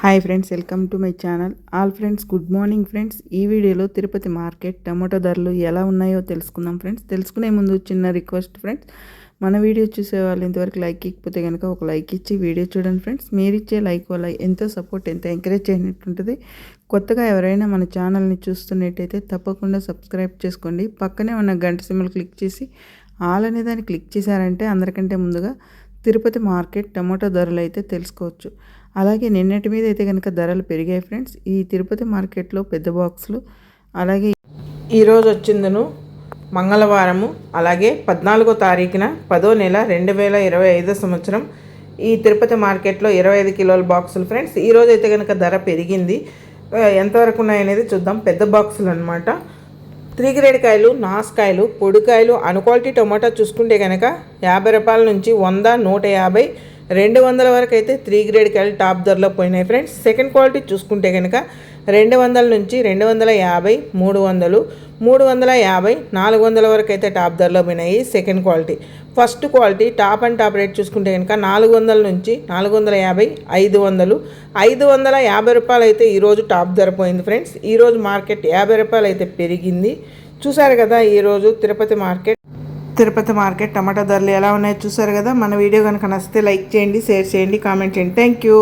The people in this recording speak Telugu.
Hi friends welcome to my channel all friends good morning friends ఈ వీడియోలో తిరుపతి మార్కెట్ టమాటో ధరలు ఎలా ఉన్నాయో తెలుసుకుందాం ఫ్రెండ్స్ తెలుసుకునే ముందు చిన్న రిక్వెస్ట్ ఫ్రెండ్స్ మన వీడియో చూసే వాళ్ళు ఇంతవరకు లైక్ ఇకపోతే కనుక ఒక లైక్ ఇచ్చి వీడియో చూడండి ఫ్రెండ్స్ మీరు ఇచ్చే లైక్ వల్ల ఎంతో సపోర్ట్ ఎంతో ఎంకరేజ్ అయినట్టుంటుంది కొత్తగా ఎవరైనా మన ఛానల్ని చూస్తున్నట్టయితే తప్పకుండా సబ్స్క్రైబ్ చేసుకోండి. పక్కనే ఉన్న గంట సిమ్మలు క్లిక్ చేసి ఆల్ అనే దాన్ని క్లిక్ చేశారంటే అందరికంటే ముందుగా తిరుపతి మార్కెట్ టమాటో ధరలు అయితే తెలుసుకోవచ్చు. అలాగే నిన్నటి మీద అయితే కనుక ధరలు పెరిగాయి ఫ్రెండ్స్. ఈ తిరుపతి మార్కెట్లో పెద్ద బాక్సులు అలాగే ఈరోజు వచ్చిందను మంగళవారము అలాగే పద్నాలుగో తారీఖున పదో నెల రెండు వేల ఇరవై ఐదో సంవత్సరం ఈ తిరుపతి మార్కెట్లో ఇరవై ఐదు కిలోల బాక్సులు ఫ్రెండ్స్. ఈరోజు అయితే కనుక ధర పెరిగింది. ఎంతవరకు ఉన్నాయనేది చూద్దాం. పెద్ద బాక్సులు అనమాట త్రీ గ్రేడ్ కాయలు నాసుకాయలు పొడికాయలు అన్క్వాలిటీ టొమాటో చూసుకుంటే కనుక యాభై రూపాయల నుంచి వంద నూట యాభై రెండు వందల వరకు అయితే త్రీ గ్రేడ్ కాయలు టాప్ ధరలో పోయినాయి ఫ్రెండ్స్ సెకండ్ క్వాలిటీ చూసుకుంటే కనుక రెండు వందల నుంచి రెండు వందల యాభై మూడు వందలు మూడు వందల యాభై నాలుగు వందల వరకు అయితే టాప్ ధరలో పోయినాయి second quality first quality top and top rate చూసుకుంటే కనుక నాలుగు వందల నుంచి నాలుగు వందల యాభై ఐదు వందలు. ఐదు వందల యాభై రూపాయలు అయితే ఈరోజు టాప్ ధర పోయింది ఫ్రెండ్స్ ఈరోజు మార్కెట్ యాభై రూపాయలు అయితే పెరిగింది. చూసారు కదా ఈరోజు తిరుపతి మార్కెట్ తిరుపతి మార్కెట్ టమాటా ధరలు ఎలా ఉన్నాయో చూసారు కదా? మన వీడియో కనుక నచ్చితే లైక్ చేయండి షేర్ చేయండి కామెంట్ చేయండి. Thank you